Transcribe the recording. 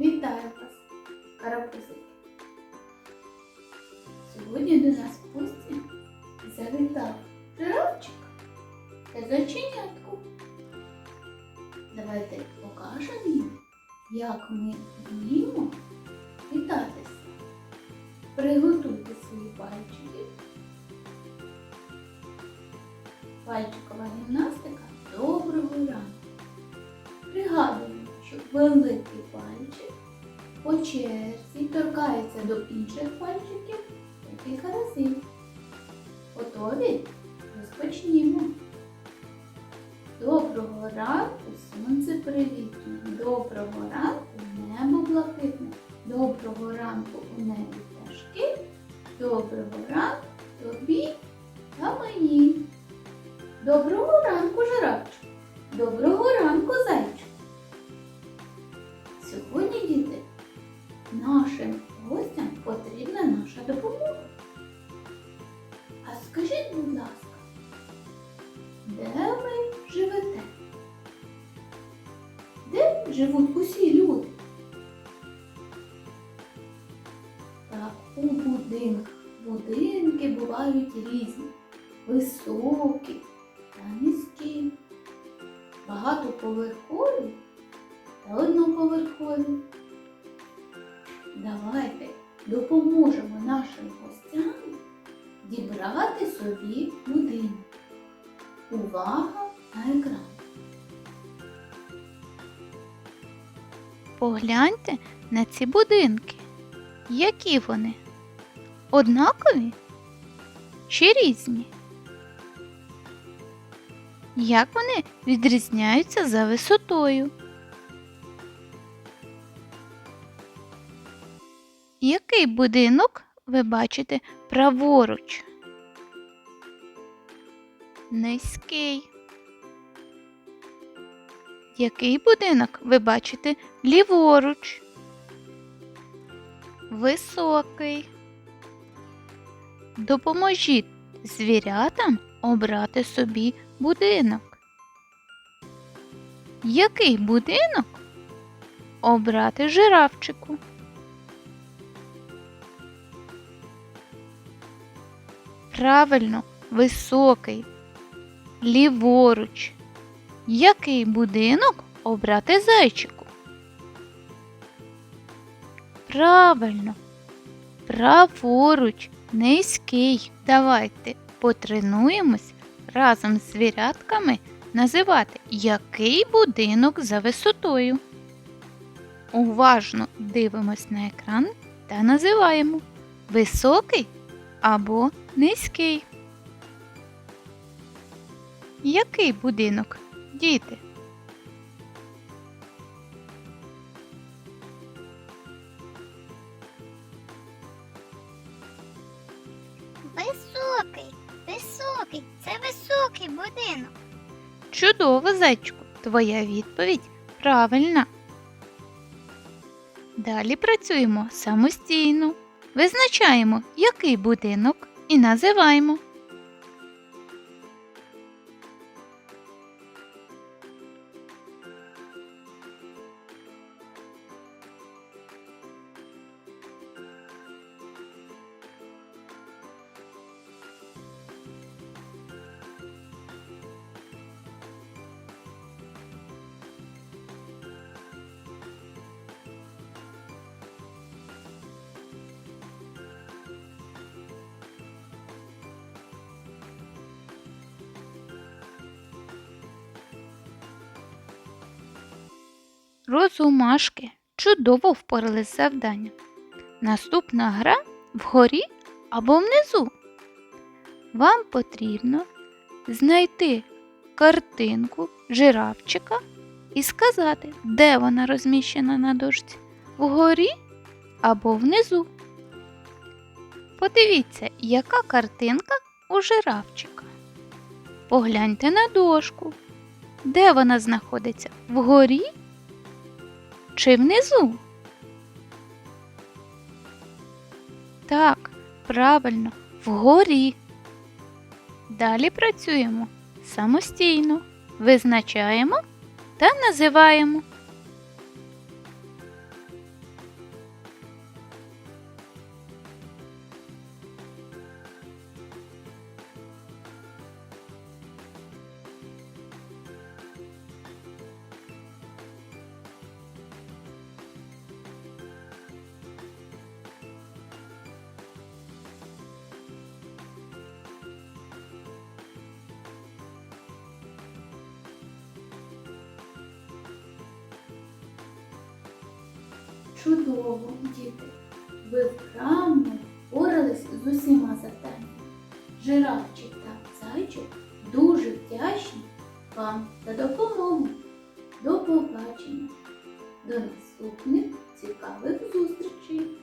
Вітаю вас, карапузики. Сьогодні до нас в гості завітав жирафчик та зайченятко. Давайте покажемо їм, як ми вміємо вітатися. Приготуйте свої пальчики. Пальчикова гімнастика доброго ранку. Пригадуємо, що великий пальчик по черзі торкається до інших пальчиків декілька разів. Готові? Розпочнімо. Доброго ранку, сонце привітне. Доброго ранку, небо блакитне. Доброго ранку у небі пташки. Доброго ранку тобі та мені. Доброго ранку, жирафчику. Доброго ранку, зайчику. Живуть усі люди? Так, у будинках. Будинки бувають різні, високі та низькі, багатоповерхові та одноповерхові. Давайте допоможемо нашим гостям дібрати собі будинок. Увага на екран. Погляньте на ці будинки. Які вони? Однакові чи різні? Як вони відрізняються за висотою? Який будинок ви бачите праворуч? Низький. Який будинок ви бачите ліворуч? Високий. Допоможіть звірятам обрати собі будинок. Який будинок обрати жирафчику? Правильно, високий. Ліворуч. Який будинок обрати зайчику? Правильно. Праворуч, низький. Давайте потренуємось разом з звірятками називати, який будинок за висотою. Уважно дивимось на екран та називаємо високий або низький. Який будинок, діти? Високий, високий, це високий будинок. Чудово, зайчику, твоя відповідь правильна. Далі працюємо самостійно. Визначаємо, який будинок і називаємо. Розумашки чудово впоралися з завданням. Наступна гра вгорі або внизу. Вам потрібно знайти картинку жирафчика і сказати, де вона розміщена на дошці вгорі або внизу. Подивіться, яка картинка у жирафчика. Погляньте на дошку. Де вона знаходиться? Вгорі чи внизу? Так, правильно, вгорі. Далі працюємо самостійно, визначаємо та називаємо. Чудово, діти. Ви вправно впорались з усіма завданнями. Жирафчик та зайчик дуже вдячні вам за допомогу. До побачення. До наступних цікавих зустрічей!